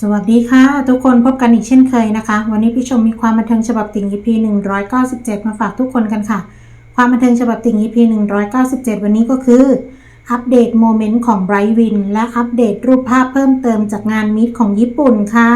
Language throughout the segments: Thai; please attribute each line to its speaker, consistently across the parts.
Speaker 1: สวัสดีค่ะ ทุกคนพบกันอีกเช่นเคยนะคะ วันนี้พี่ชมมีความบันเทิงฉบับติ่ง EP 197 มาฝากทุกคนกันค่ะ ความบันเทิงฉบับติ่ง EP 197 วันนี้ก็คือ อัปเดตโมเมนต์ของไบรท์วิน และอัปเดตรูปภาพเพิ่มเติมจากงานมิตของญี่ปุ่นค่ะ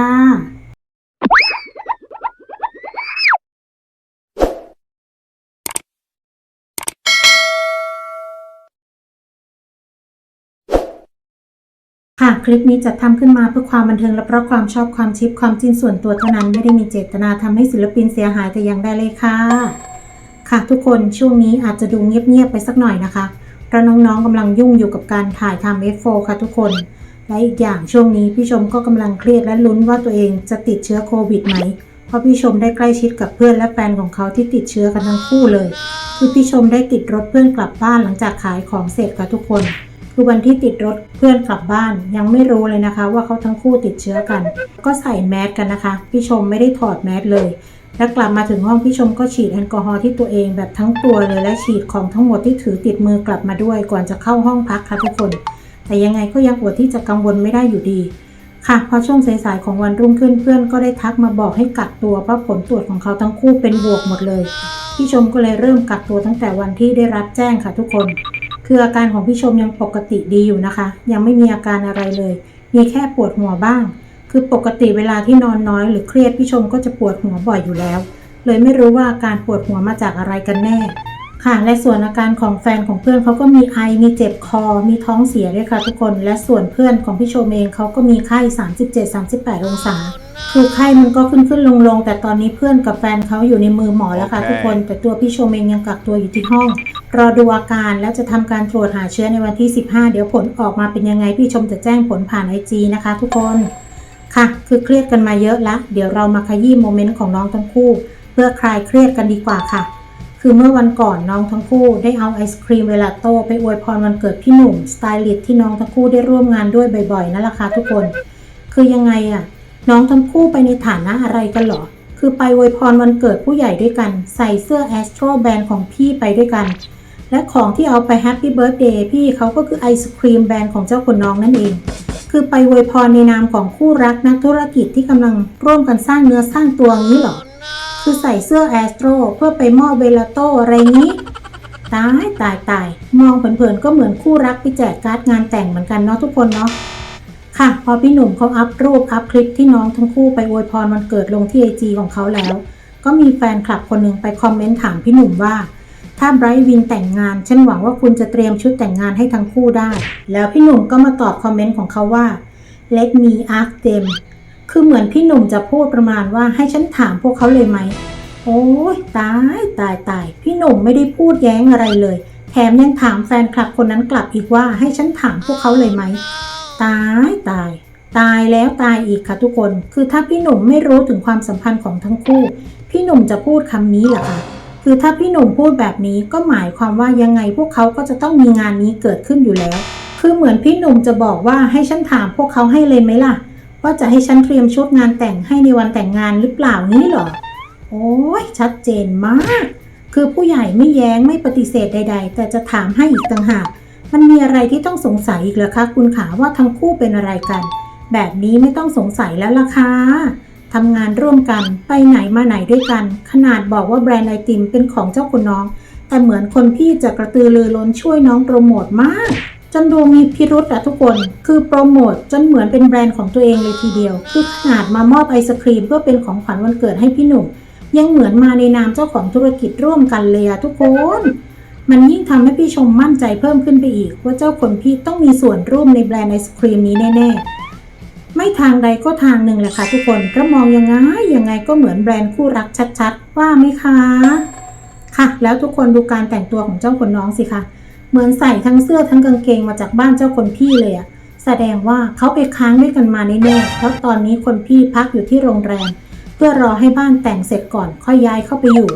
Speaker 1: ค่ะคลิปนี้จัดทำขึ้นมาเพื่อความบันเทิงและเพราะความชอบความชิปความจินส่วนตัวเท่านั้นไม่ได้มีเจตนาทำให้ศิลปินเสียหายแต่อย่างใดเลยค่ะ ค่ะทุกคนช่วงนี้อาจจะดูเงียบๆไปสักหน่อยนะคะเพราะน้องๆกำลังยุ่งอยู่กับการถ่ายทำ F4 ค่ะทุกคน และอีกอย่างช่วงนี้พี่ชมก็กำลังเครียดและลุ้นว่าตัวเองจะติดเชื้อโควิดไหมเพราะพี่ชมได้ใกล้ชิดกับเพื่อนและแฟนของเขาที่ติดเชื้อกันทั้งคู่เลย คือพี่ชมได้ติดรถเพื่อนกลับบ้านหลังจากขายของเสร็จค่ะทุกคน คือวันที่ติดรถเพื่อนกลับบ้านยังไม่รู้เลยนะคะ ว่าเขาทั้งคู่ติดเชื้อกัน ก็ใส่แมสกันนะคะ พี่ชมไม่ได้ถอดแมสเลย และกลับมาถึงห้องพี่ชมก็ฉีดแอลกอฮอล์ที่ตัวเองแบบทั้งตัวเลยและฉีดของทั้งหมดที่ถือติดมือกลับมาด้วย ก่อนจะเข้าห้องพักค่ะทุกคน แต่ยังไงก็ยังอดที่จะกังวลไม่ได้อยู่ดีค่ะพอช่วงสายๆของวันรุ่งขึ้นเพื่อนก็ได้ทักมาบอกให้กักตัวเพราะผลตรวจของเขาทั้งคู่เป็นบวกหมดเลย พี่ชมก็เลยเริ่มกักตัวตั้งแต่วันที่ได้รับแจ้งค่ะทุกคน คืออาการของพี่ชมยังปกติดีอยู่นะคะ ยังไม่มีอาการอะไรเลย มีแค่ปวดหัวบ้าง คือปกติเวลาที่นอนน้อยหรือเครียดพี่ชมก็จะปวดหัวบ่อยอยู่แล้ว เลยไม่รู้ว่าอาการปวดหัวมาจากอะไรกันแน่ ค่ะและส่วนอาการของแฟนของเพื่อนเขาก็มีไอมีเจ็บคอ มีท้องเสียด้วยค่ะทุกคน และส่วนเพื่อนของพี่ชมเองเขาก็มีไข้ 37-38 องศา คือไข้มันก็ขึ้นขึ้นลงลงๆแต่ตอนนี้เพื่อนกับแฟนเขาอยู่ในมือหมอแล้วค่ะ
Speaker 2: โอเค
Speaker 1: ทุกคนแต่ตัวพี่ชมเองยังกักตัวอยู่ที่ห้อง รอดูอาการแล้วจะทำการตรวจหาเชื้อในวันที่ 15 เดี๋ยวผลออกมาเป็นยังไงพี่ชมจะแจ้งผลผ่านไอจีนะคะ ทุกคนค่ะ คือเครียดกันมาเยอะละเดี๋ยวเรามาขยี้โมเมนต์ของน้องทั้งคู่ เพื่อคลายเครียดกันดีกว่าค่ะ คือเมื่อวันก่อนน้องทั้งคู่ได้เอาไอศครีมเวลาโตไปอวยพรวันเกิดพี่หนุ่มสไตลิสต์ที่น้องทั้งคู่ได้ร่วมงานด้วยบ่อยๆนั่นแหละค่ะทุกคน คือยังไงอะน้องทั้งคู่ไปในฐานะอะไรกันเหรอ คือไปอวยพรวันเกิดผู้ใหญ่ด้วยกัน ใส่เสื้อแอสโตรแบรนด์ของพี่ไปด้วยกัน และของที่เอาไปแฮปปี้เบิร์ a เดย์พี่เขาก็คือไอศครีมแบรนด์ของเจ้าคนน้องนั่นเอง คือไปอวยพรในนามของคู่รักนักธุรกิจที่กำลังร่วมกันสร้างเนื้อสร้างตัวงี้เหรอ คือใส่เสื้อแอสโตรเพื่อไปมอบเวลาโตอะไรงี้ ตายตายตายมองเผินๆก็เหมือนคู่รักไปแจกการ์ดงานแต่งเหมือนกันเนาะทุกคนเนาะค่ะ พอพี่หนุ่มเขาอัพรูปอัพคลิปที่น้องทั้งคู่ไปอวยพรวันเกิดลงที่ไอจีของเขาแล้ว ก็มีแฟนคลับคนหนึ่งไปคอมเมนต์ถามพี่หนุ่มว่า ถ้าไบรท์วินแต่งงาน ฉันหวังว่าคุณจะเตรียมชุดแต่งงานให้ทั้งคู่ได้ แล้วพี่หนุ่มก็มาตอบคอมเมนต์ของเขาว่า let me ask them คือเหมือนพี่หนุ่มจะพูดประมาณว่าให้ฉันถามพวกเขาเลยไหม โอ้ยตายตายตาย พี่หนุ่มไม่ได้พูดแย้งอะไรเลย แถมยังถามแฟนคลับคนนั้นกลับอีกว่าให้ฉันถามพวกเขาเลยไหม ตายตาย ตายแล้วตายอีกค่ะทุกคน คือถ้าพี่หนุ่มไม่รู้ถึงความสัมพันธ์ของทั้งคู่ พี่หนุ่มจะพูดคำนี้เหรอคะคือถ้าพี่หนุ่มพูดแบบนี้ก็หมายความว่ายังไงพวกเขาก็จะต้องมีงานนี้เกิดขึ้นอยู่แล้ว คือเหมือนพี่หนุ่มจะบอกว่าให้ฉันถามพวกเขาให้เลยไหมล่ะ ว่าจะให้ฉันเตรียมชุดงานแต่งให้ในวันแต่งงานหรือเปล่านี้หรอ โอ้ยชัดเจนมาก คือผู้ใหญ่ไม่แย้งไม่ปฏิเสธใด ๆ แต่จะถามให้อีกต่างหาก มันมีอะไรที่ต้องสงสัยอีกเหรอคะ คุณขาว่าทั้งคู่เป็นอะไรกัน แบบนี้ไม่ต้องสงสัยแล้วล่ะค่ะทำงานร่วมกันไปไหนมาไหนด้วยกัน ขนาดบอกว่าแบรนด์ไอติมเป็นของเจ้าคุณน้อง แต่เหมือนคนพี่จะกระตือรือร้นช่วยน้องโปรโมทมาก จนดูมีพิรุษอะทุกคน คือโปรโมทจนเหมือนเป็นแบรนด์ของตัวเองเลยทีเดียว คือขนาดมามอบไอศครีมเพื่อเป็นของขวัญวันเกิดให้พี่หนุ่ม ยังเหมือนมาในนามเจ้าของธุรกิจร่วมกันเลยอะทุกคน มันยิ่งทำให้พี่ชมมั่นใจเพิ่มขึ้นไปอีก ว่าเจ้าคนพี่ต้องมีส่วนร่วมในแบรนด์ไอศครีมนี้แน่ๆ ไม่ทางใดก็ทางหนึ่งแหละค่ะทุกคนเพราะมองยังไงยังไงก็เหมือนแบรนด์คู่รักชัด ๆ ว่าไหมคะ ค่ะ แล้วทุกคนดูการแต่งตัวของเจ้าคนน้องสิคะ เหมือนใส่ทั้งเสื้อทั้งกางเกงมาจากบ้านเจ้าคนพี่เลยอะแสดงว่าเขาไปค้างด้วยกันมาแน่ๆเพราะตอนนี้คนพี่พักอยู่ที่โรงแรม เพื่อรอให้บ้านแต่งเสร็จก่อนค่อยย้ายเข้าไปอยู่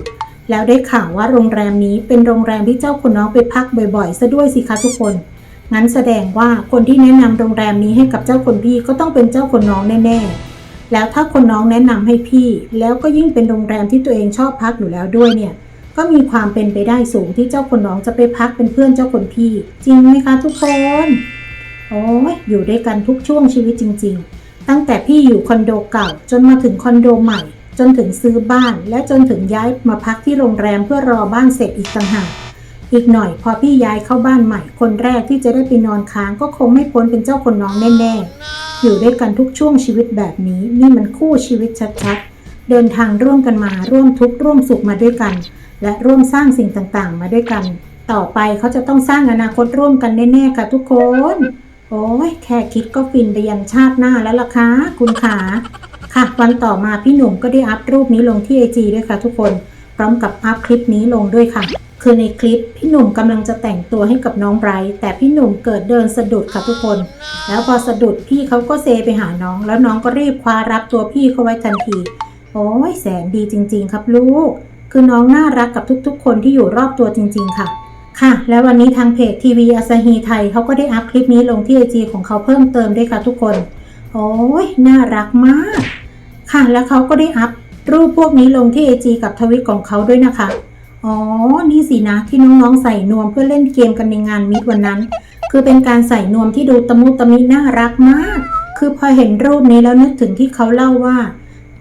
Speaker 1: แล้วได้ข่าวว่าโรงแรมนี้เป็นโรงแรมที่เจ้าคนน้องไปพักบ่อยๆซะด้วยสิคะทุกคน งั้นแสดงว่าคนที่แนะนำโรงแรมนี้ให้กับเจ้าคนพี่ก็ต้องเป็นเจ้าคนน้องแน่ๆ แล้วถ้าคนน้องแนะนำให้พี่ แล้วก็ยิ่งเป็นโรงแรมที่ตัวเองชอบพักอยู่แล้วด้วยเนี่ย ก็มีความเป็นไปได้สูงที่เจ้าคนน้องจะไปพักเป็นเพื่อนเจ้าคนพี่ จริงไหมคะทุกคน โอ้ยอยู่ด้วยกันทุกช่วงชีวิตจริง ๆ ตั้งแต่พี่อยู่คอนโดเก่า จนมาถึงคอนโดใหม่ จนถึงซื้อบ้าน และจนถึงย้ายมาพักที่โรงแรมเพื่อรอบ้านเสร็จอีกต่างหากอีกหน่อยพอพี่ย้ายเข้าบ้านใหม่ คนแรกที่จะได้ไปนอนค้างก็คงไม่พ้นเป็นเจ้าคนน้องแน่ๆ อยู่ด้วยกันทุกช่วงชีวิตแบบนี้ นี่มันคู่ชีวิตชัดๆ เดินทางร่วมกันมาร่วมทุกข์ร่วมสุขมาด้วยกัน และร่วมสร้างสิ่งต่างๆ มาด้วยกัน ต่อไปเขาจะต้องสร้างอนาคตร่วมกันแน่ๆค่ะทุกคน โอ้ยแค่คิดก็ฟินไปยันชาติหน้าแล้วล่ะคะคุณขาค่ะวันต่อมาพี่หนุ่มก็ได้อัพรูปนี้ลงที่ไอจีด้วยค่ะทุกคน พร้อมกับอัพคลิปนี้ลงด้วยค่ะ คือในคลิปพี่หนุ่มกำลังจะแต่งตัวให้กับน้องไบรท์แต่พี่หนุ่มเกิดเดินสะดุดค่ะทุกคน แล้วพอสะดุดพี่เขาก็เซไปหาน้อง แล้วน้องก็รีบคว้ารับตัวพี่เขาไว้ทันที โอ้ยแสนดีจริง ๆ ครับลูก คือน้องน่ารักกับทุกๆ คนที่อยู่รอบตัวจริง ๆ ค่ะ ค่ะ แล้ววันนี้ทางเพจทีวีอาซาฮีไทยเขาก็ได้อัพคลิปนี้ลงที่ไอจีของเขาเพิ่มเติมด้วยค่ะทุกคน โอ้ยน่ารักมาก ค่ะ แล้วเขาก็ได้อัพรูปพวกนี้ลงที่ไอจีกับทวิตของเขาด้วยนะคะ อ๋อ นี่สินะที่น้องๆใส่นวมเพื่อเล่นเกมกันในงานมิตรวันนั้น คือเป็นการใส่นวมที่ดูตะมุตะมิน่ารักมาก คือพอเห็นรูปนี้แล้วนึกถึงที่เขาเล่าว่า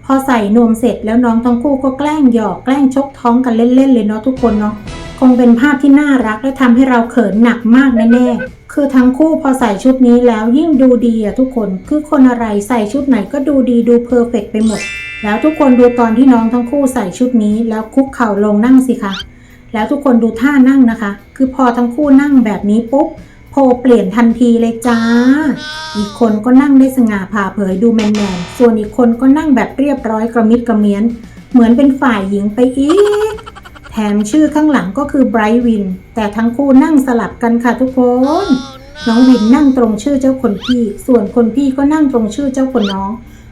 Speaker 1: พอใส่นวมเสร็จแล้วน้องทั้งคู่ก็แกล้งหยอกแกล้งชกท้องกันเล่นๆเลยเนาะทุกคนเนาะคงเป็นภาพที่น่ารักและทำให้เราเขินหนักมากแน่ๆ คือทั้งคู่พอใส่ชุดนี้แล้วยิ่งดูดีอะทุกคน คือคนอะไรใส่ชุดไหนก็ดูดีดูเพอร์เฟกไปหมด แล้วทุกคนดูตอนที่น้องทั้งคู่ใส่ชุดนี้ แล้วคุกเข่าลงนั่งสิคะ แล้วทุกคนดูท่านั่งนะคะ คือพอทั้งคู่นั่งแบบนี้ปุ๊บ โพเปลี่ยนทันทีเลยจ้า อีกคนก็นั่งได้สง่าผ่าเผยดูแมนๆส่วนอีกคนก็นั่งแบบเรียบร้อยกระมิดกระเมียน เหมือนเป็นฝ่ายหญิงไปอีก แถมชื่อข้างหลังก็คือไบรท์วิน แต่ทั้งคู่นั่งสลับกันค่ะทุกคน น้องวินนั่งตรงชื่อเจ้าคนพี่ ส่วนคนพี่ก็นั่งตรงชื่อเจ้าคนน้อง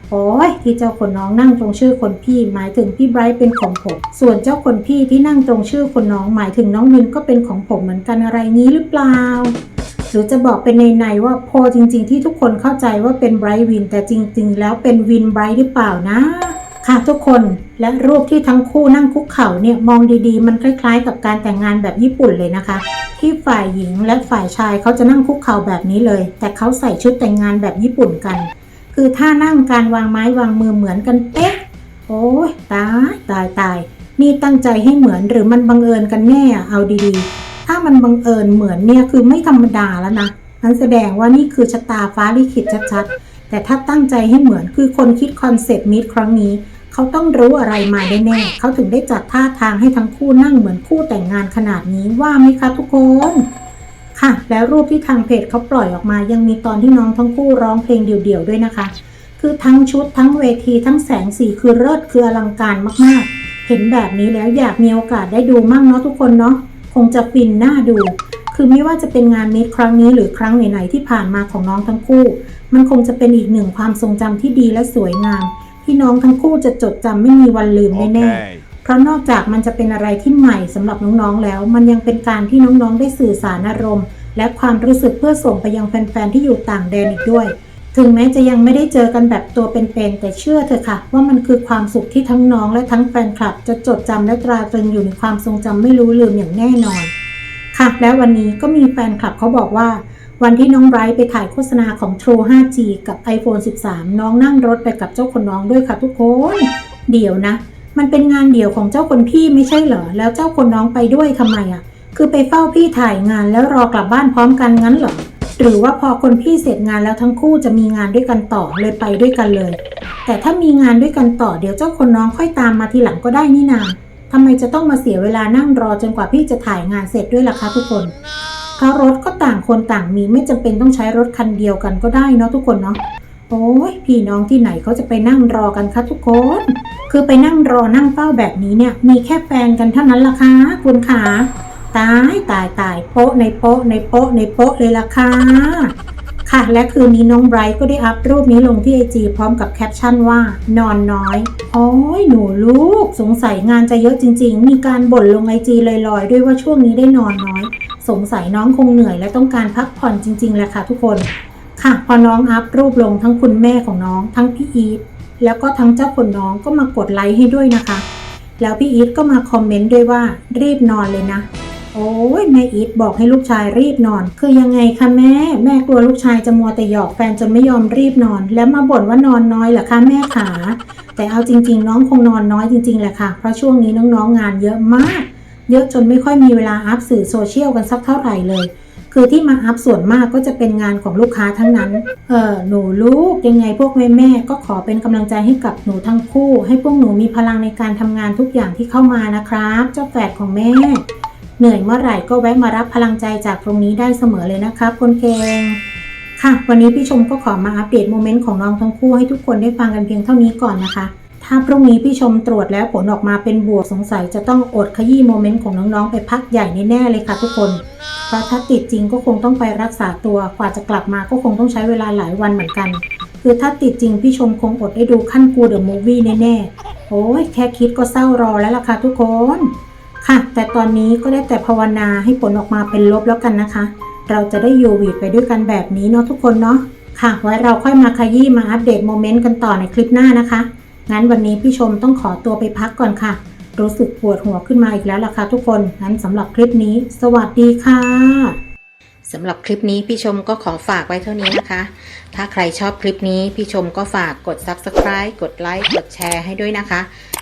Speaker 1: โอ้ยที่เจ้าคนน้องนั่งตรงชื่อคนพี่ หมายถึงพี่ไบรท์เป็นของผม ส่วนเจ้าคนพี่ที่นั่งตรงชื่อคนน้อง หมายถึงน้องวินก็เป็นของผมเหมือนกันอะไรงี้หรือเปล่า หรือจะบอกเป็นในในๆว่าโพจริง ๆ ที่ทุกคนเข้าใจว่าเป็นไบรท์วินแต่จริง ๆ แล้วเป็นวินไบรท์หรือเปล่านะ ค่ะทุกคนและรูปที่ทั้งคู่นั่งคุกเข่าเนี่ยมองดีๆ มันคล้าย ๆ กับการแต่งงานแบบญี่ปุ่นเลยนะคะ ที่ฝ่ายหญิงและฝ่ายชายเขาจะนั่งคุกเข่าแบบนี้เลย แต่เขาใส่ชุดแต่งงานแบบญี่ปุ่นกัน คือท่านั่งการวางไม้วางมือเหมือนกันเป๊ะโอ้ยตายตายตายนี่ตั้งใจให้เหมือนหรือมันบังเอิญกันแน่อะเอาดีๆ ถ้ามันบังเอิญเหมือนเนี่ยคือไม่ธรรมดาแล้วนะนั่นแสดงว่านี่คือชะตาฟ้าลิขิตชัดๆ แต่ถ้าตั้งใจให้เหมือนคือคนคิดคอนเซปต์มิตรครั้งนี้ เขาต้องรู้อะไรมาแน่ๆเขาถึงได้จัดท่าทางให้ทั้งคู่นั่งเหมือนคู่แต่งงานขนาดนี้ว่าไหมคะทุกคนค่ะ แล้วรูปที่ทางเพจเขาปล่อยออกมา ยังมีตอนที่น้องทั้งคู่ร้องเพลงเดี่ยวๆด้วยนะคะ คือทั้งชุดทั้งเวทีทั้งแสงสีคือเลิศคืออลังการมากๆ เห็นแบบนี้แล้วอยากมีโอกาสได้ดูมั่งเนาะทุกคนเนาะ คงจะฟินน่าดู คือไม่ว่าจะเป็นงานมิตรครั้งนี้หรือครั้งไหนๆที่ผ่านมาของน้องทั้งคู่ มันคงจะเป็นอีกหนึ่งความทรงจำที่ดีและสวยงาม ที่น้องทั้งคู่จะจดจำไม่มีวันลืมแน่ๆ
Speaker 2: Okay.
Speaker 1: เพราะนอกจากมันจะเป็นอะไรที่ใหม่สำหรับน้องๆแล้ว มันยังเป็นการที่น้องๆได้สื่อสารอารมณ์ และความรู้สึกเพื่อส่งไปยังแฟนๆที่อยู่ต่างแดนอีกด้วย ถึงแม้จะยังไม่ได้เจอกันแบบตัวเป็นๆแต่เชื่อเถอะค่ะ ว่ามันคือความสุขที่ทั้งน้องและทั้งแฟนคลับ จะจดจำและตราตรึงอยู่ในความทรงจำไม่รู้ลืมอย่างแน่นอน ค่ะ แล้ววันนี้ก็มีแฟนคลับเขาบอกว่า วันที่น้องไบรท์ไปถ่ายโฆษณาของ True 5G กับ iPhone 13 น้องนั่งรถไปกับเจ้าคนน้องด้วยค่ะทุกคน เดี๋ยวนะ มันเป็นงานเดี่ยวของเจ้าคนพี่ไม่ใช่เหรอแล้วเจ้าคนน้องไปด้วยทำไมอะ่ะคือไปเฝ้าพี่ถ่ายงานแล้วรอกลับบ้านพร้อมกันงั้นเหรอ หรือว่าพอคนพี่เสร็จงานแล้วทั้งคู่จะมีงานด้วยกันต่อเลยไปด้วยกันเลย แต่ถ้ามีงานด้วยกันต่อเดี๋ยวเจ้าคนน้องค่อยตามมาทีหลังก็ได้นี่นาทำไมจะต้องมาเสียเวลานั่งรอจนกว่าพี่จะถ่ายงานเสร็จด้วยล่ะคะทุกคนเพราะรถก็ต่างคนต่างมีไม่จำเป็นต้องใช้รถคันเดียวกันก็ได้เนาะทุกคนเนาะโอ้ยพี่น้องที่ไหนเขาจะไปนั่งรอกันคะทุกคน คือไปนั่งรอนั่งเฝ้าแบบนี้เนี่ย มีแค่แฟนกันเท่านั้นล่ะคะคุณขา ตายตายตายโป๊ะในโป๊ะในโป๊ะในโป๊ะเลยล่ะค่ะ ค่ะ และคืนนี้น้องไบรท์ก็ได้อัพรูปนี้ลงที่ไอจีพร้อมกับแคปชั่นว่า นอนน้อยโอ้ยหนูลูก สงสัยงานจะเยอะจริง ๆ มีการบ่นลงไอจีลอยๆ ด้วยว่าช่วงนี้ได้นอนน้อย สงสัยน้องคงเหนื่อยและต้องการพักผ่อนจริงๆแหละค่ะทุกคน ค่ะ พอน้องอัพรูปลงทั้งคุณแม่ของน้องทั้งพี่อีทแล้วก็ทั้งเจ้าคนน้องก็มากดไลค์ให้ด้วยนะคะ แล้วพี่อีทก็มาคอมเมนต์ด้วยว่ารีบนอนเลยนะ โอ้ยแม่อีทบอกให้ลูกชายรีบนอน คือยังไงคะแม่ แม่กลัวลูกชายจะมัวแต่หยอกแฟนจนไม่ยอมรีบนอน แล้วมาบ่นว่านอนน้อยเหรอคะแม่ขา แต่เอาจริง ๆ น้องคงนอนน้อยจริงๆแหละค่ะ เพราะช่วงนี้น้องๆงานเยอะมาก เยอะจนไม่ค่อยมีเวลาอัพสื่อโซเชียลกันสักเท่าไหร่เลย คือที่มาอัพส่วนมากก็จะเป็นงานของลูกค้าทั้งนั้น เออหนูลูกยังไงพวกแม่แม่ก็ขอเป็นกำลังใจให้กับหนูทั้งคู่ ให้พวกหนูมีพลังในการทำงานทุกอย่างที่เข้ามานะครับ เจ้าแฝดของแม่ เหนื่อยเมื่อไหร่ก็แวะมารับพลังใจจากตรงนี้ได้เสมอเลยนะครับคนเก่งค่ะ วันนี้พี่ชมก็ขอมาอัปเดตโมเมนต์ของน้องทั้งคู่ให้ทุกคนได้ฟังกันเพียงเท่านี้ก่อนนะคะ ถ้าพรุ่งนี้พี่ชมตรวจแล้วผลออกมาเป็นบวกสงสัยจะต้องอดขยี้โมเมนต์ของน้องๆไปพักใหญ่แน่ๆเลยค่ะทุกคน เพราะถ้าติดจริงก็คงต้องไปรักษาตัว กว่าจะกลับมาก็คงต้องใช้เวลาหลายวันเหมือนกัน คือถ้าติดจริงพี่ชมคงอดได้ดูขั้นกูเดอะมูฟวี่แน่ๆ โอ้ยแค่คิดก็เศร้ารอแล้วล่ะค่ะทุกคน ค่ะ แต่ตอนนี้ก็ได้แต่ภาวนาให้ผลออกมาเป็นลบแล้วกันนะคะ เราจะได้อยู่วีดไปด้วยกันแบบนี้เนาะทุกคนเนาะค่ะ ไว้เราค่อยมาขยี้มาอัปเดตโมเมนต์กันต่อในคลิปหน้านะคะ งั้นวันนี้พี่ชมต้องขอตัวไปพักก่อนค่ะ รู้สึกปวดหัวขึ้นมาอีกแล้วล่ะค่ะทุกคน งั้นสำหรับคลิปนี้ สวัสดีค่ะ
Speaker 2: สำหรับคลิปนี้พี่ชมก็ขอฝากไว้เท่านี้นะคะ ถ้าใครชอบคลิปนี้พี่ชมก็ฝากกด Subscribe กดไลค์กดแชร์ให้ด้วยนะคะ